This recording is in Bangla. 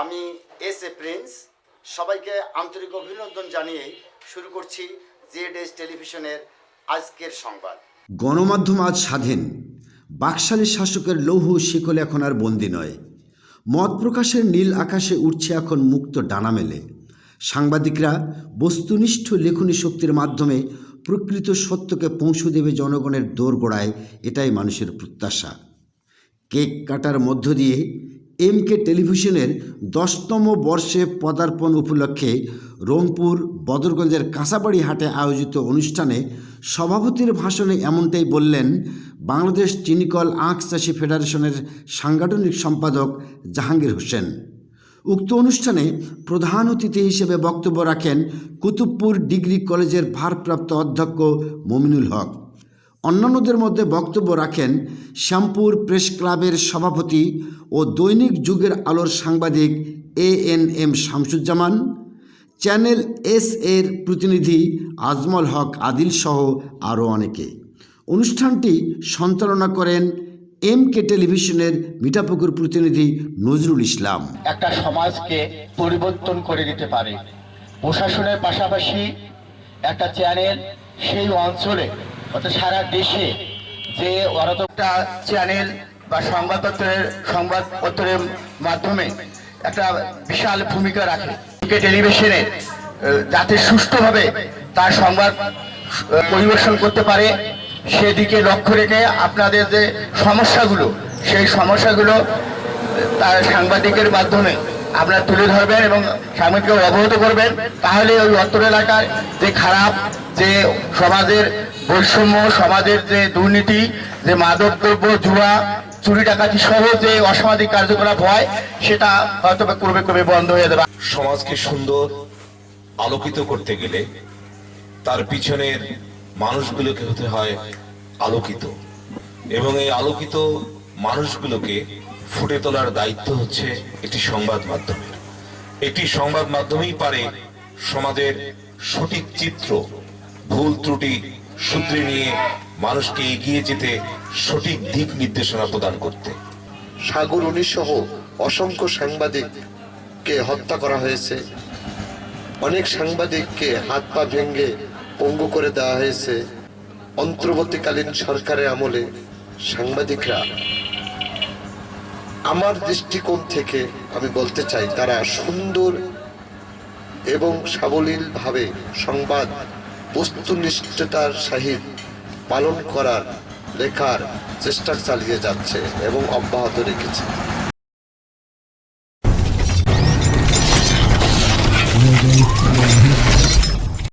আমি এস এ প্রিন্স। সবাইকে আন্তরিক অভিনন্দন জানিয়ে শুরু করছি জেড এস টেলিভিশনের আজকের সংবাদ। গণমাধ্যম আজ স্বাধীন। বাকশালী শাসকের লৌহ শিকলে এখন আর বন্দি নয়। মত প্রকাশের নীল আকাশে উঠছে এখন মুক্ত ডানা মেলে সাংবাদিকরা বস্তুনিষ্ঠ লেখনী শক্তির মাধ্যমে প্রকৃত সত্যকে পৌঁছে দেবে জনগণের দোরগোড়ায়, এটাই মানুষের প্রত্যাশা। কেক কাটার মধ্য দিয়ে এম কে টেলিভিশনের দশতম বর্ষে পদার্পণ উপলক্ষে রংপুর, বদরগঞ্জের কাঁচাবাড়ি হাটে আয়োজিত অনুষ্ঠানে সভাপতির ভাষণে এমনটাই বললেন বাংলাদেশ চিনিকল আখ চাষী ফেডারেশনের সাংগঠনিক সম্পাদক জাহাঙ্গীর হোসেন। উক্ত অনুষ্ঠানে প্রধান অতিথি হিসেবে বক্তব্য রাখেন কুতুবপুর ডিগ্রি কলেজের ভারপ্রাপ্ত অধ্যক্ষ মমিনুল হক। অন্যান্যদের মধ্যে বক্তব্য রাখেন শ্যামপুর প্রেস ক্লাবের সভাপতি ও দৈনিক যুগের আলোর সাংবাদিক A N M Shamsuzzaman, channel S এর প্রতিনিধি আজমল হক আদিল সহ আরও অনেকে। অনুষ্ঠানটি সঞ্চালনা করেন এম কে টেলিভিশনের মিঠাপুকুর প্রতিনিধি নজরুল ইসলাম। একটা সমাজকে পরিবর্তন করে দিতে পারে। প্রশাসনের পাশাপাশি একটা চ্যানেল সেই অঞ্চলে অর্থাৎ সারা দেশে যে একটা চ্যানেল বা সংবাদপত্রের সংবাদপত্রের মাধ্যমে একটা বিশাল ভূমিকা রাখে। টেলিভিশনে যাতে সুষ্ঠুভাবে তার সংবাদ পরিবেশন করতে পারে, সেদিকে লক্ষ্য রেখে আপনাদের যে সমস্যাগুলো, সেই সমস্যাগুলো তার সাংবাদিকের মাধ্যমে আপনারা তুলে ধরবেন এবং সাংবাদিককে অবগত করবেন, তাহলে ওই অত্র এলাকার যে খারাপ, যে সমাজের বৈষম্য, সমাজের যে দুর্নীতি, যে মাদক দ্রব্য জুয়া, চুরি ডাকাতি সহ যে অসামাজিক কার্যকলাপ হয়, সেটা হয়তো ক্রমে ক্রমে বন্ধ হয়ে যাবে। সমাজকে সুন্দর আলোকিত করতে গেলে তার পিছনের মানুষগুলোকে হতে হয় আলোকিত। এবং এই আলোকিত মানুষগুলোকে ফুটে তোলার দায়িত্ব হচ্ছে একটি সংবাদ মাধ্যমের। একটি সংবাদ মাধ্যমেই পারে সমাজের সঠিক চিত্র, ভুল ত্রুটি সূত্রে নিয়ে মানুষকে এগিয়ে যেতে সঠিক দিক নির্দেশনা প্রদান করতে। সাগর সহ অসংখ্য সাংবাদিককে হত্যা করা হয়েছে। অনেক সাংবাদিককে হাত পা ভেঙে পঙ্গু করে দেওয়া হয়েছে। অন্তর্বর্তীকালীন সরকারের আমলে সাংবাদিকরা আমার দৃষ্টিকোণ থেকে আমি বলতে চাই, তারা সুন্দর এবং সাবলীলভাবে সংবাদ, বস্তুনিষ্ঠতার সাহিত পালন করার, লেখার চেষ্টা চালিয়ে যাচ্ছে এবং অব্যাহত রেখেছে।